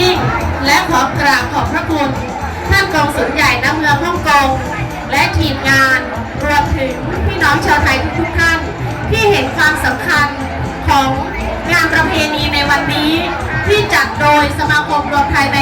ยิ่ง และขอกราบขอบพระคุณท่านกองสุนใหญ่น้ำเมืองฮ่องกงและทีมงานรวมถึงพี่น้องชาวไทยทุกท่านที่เห็นความสำคัญของงานประเพณีในวันนี้ ที่จัดโดยสมาคมรวมไทยใน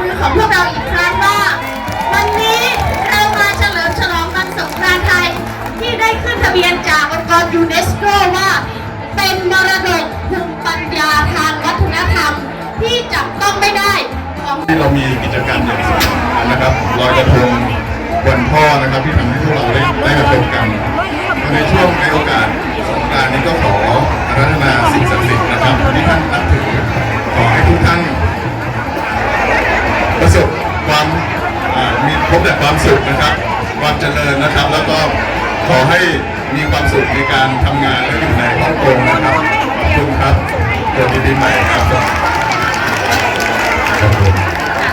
มือของพวกเราอีกครั้งว่า วันนี้เรามาเฉลิมฉลองวันสงกรานต์ไทย ที่ได้ขึ้นทะเบียนจากองค์กรยูเนสโกว่า เป็นมรดกภูมิปัญญาทางวัฒนธรรมที่จับต้องไม่ได้ของที่เรามีกิจกรรมอย่างสำคัญนะครับลอยกระทงวันพ่อนะครับที่ทำให้พวกเราได้ได้มาพบกันในช่วงในโอกาส บแต่ความสุขนะครับ ความเจริญนะครับ แล้วก็ขอให้มีความสุขในการทำงานและอยู่ในฮ่องกงนะครับขอบคุณครับสวัสดีปีใหม่ครับ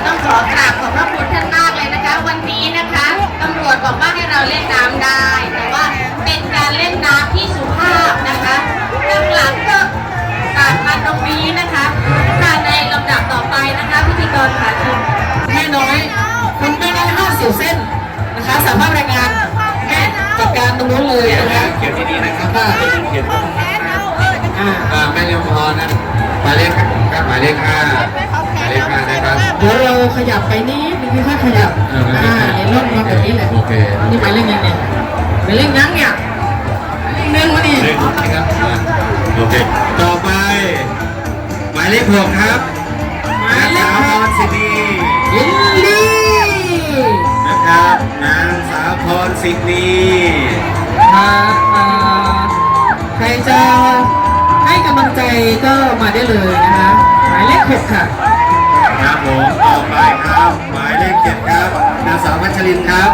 ต้องขอกราบขอบพระคุณท่านมากเลยนะคะ วันนี้นะคะตำรวจบอกว่าให้เราเล่นน้ำได้ เลยนะคะเขียนที่นี่นะครับค่ะเขียนอ่าอ่าแม่เลี้ยงพรนะหมายเลขครับหมายเลขห้าหมายเลขห้านะครับเดี๋ยวเราขยับไปนิดนึงค่อยๆขยับเออไม่อ่าเป็นไรในร่มมาแบบนี้แหละโอเคนี่หมายเลขยังเนี่ยหมายเลขยังเนี่ยหมายเลขหนึ่งวะนี่เลขหกนะครับอ่าโอเคต่อไปหมายเลขหกครับหมายเลขนางหสาวพกรสินียินดีนะครับนางสาวพรสินี ค่ะอ่าใครจะให้กำลังใจก็มาได้เลยนะคะหมายเลขหกค่ะครับผมต่อไปครับ หมายเลขเจ็ดครับนางสาวพัชรินครับ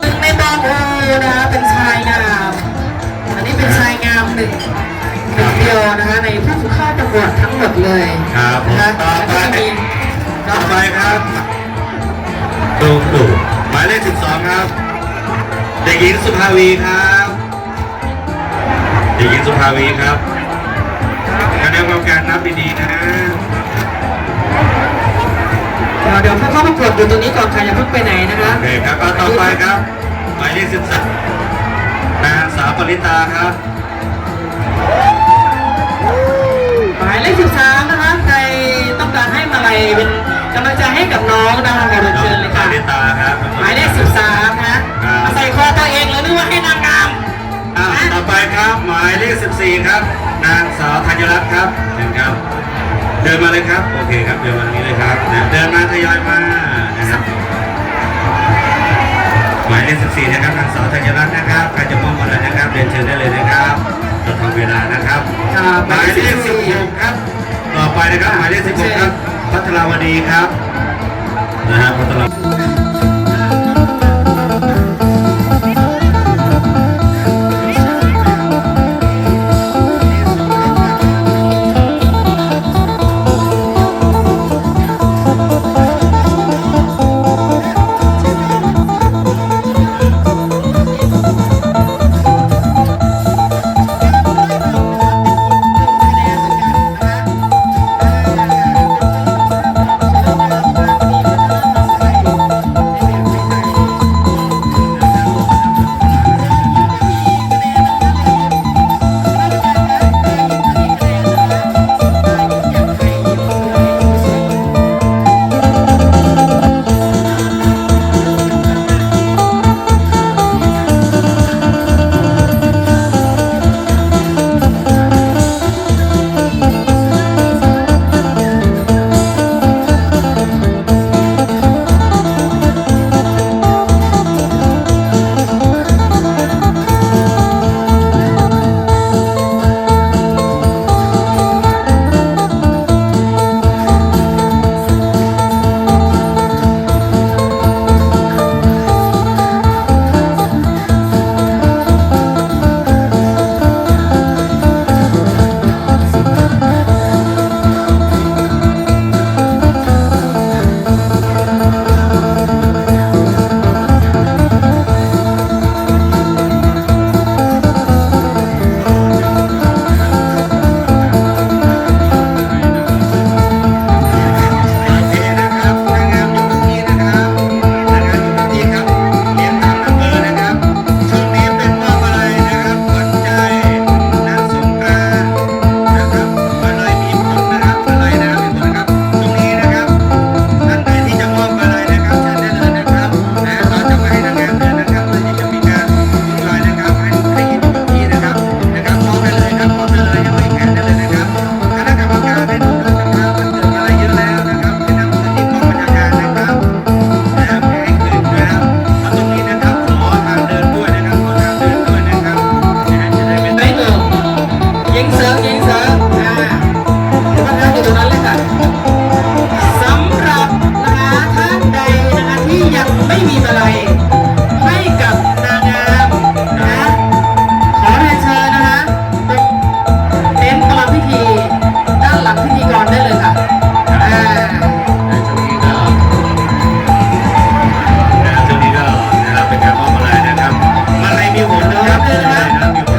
หนึ่งในบางโอนะคะเป็นชายงามอันนี้เป็นชายงามหนึ่งหนึ่งเดียวนะคะในผู้สุข้าจังหวัดทั้งหมดเลยครับผมนะคะต่อไปแล้วก็จะมีต่อไปครับตูตู่หมายเลขสิบสองครับ เด็กหญิงสุภาวีครับ เด็กหญิงสุภาวีครับคณะกรรมการนับดีๆนะเดี๋ยวเดี๋ยวเข้าประกวดอยู่ตรงนี้ก่อนค่ะอย่าเพิ่งไปไหนนะคะโอเคครับก็ต่อไปครับหมายเลขสิบสามนางสาวปริตาครับ หมายเลขสิบสามนะคะใครต้องการให้มาลัยเป็นกำลังใจให้กับน้องนะคะขอเรียนเชิญเลยปค่ะ ครับ หมายเลขสิบสี่ครับ นางสาวธัญรัตน์ครับเชิญครับ เดินมาเลยครับ โอเคครับ เดินมาตรงนี้เลยครับนะเดินมาทยอยมานะครับ หมายเลข 14 นะครับ นางสาวธัญรัตน์นะครับใครจะมอบอะไรนะครับ เรียนเชิญได้เลยนะครับเราทำเวลานะครับ ครับหมายเลข 16 ครับ ต่อไปนะครับ หมายเลข 16 ครับ พัทราวดีครับ นะฮะพัทราว Amin.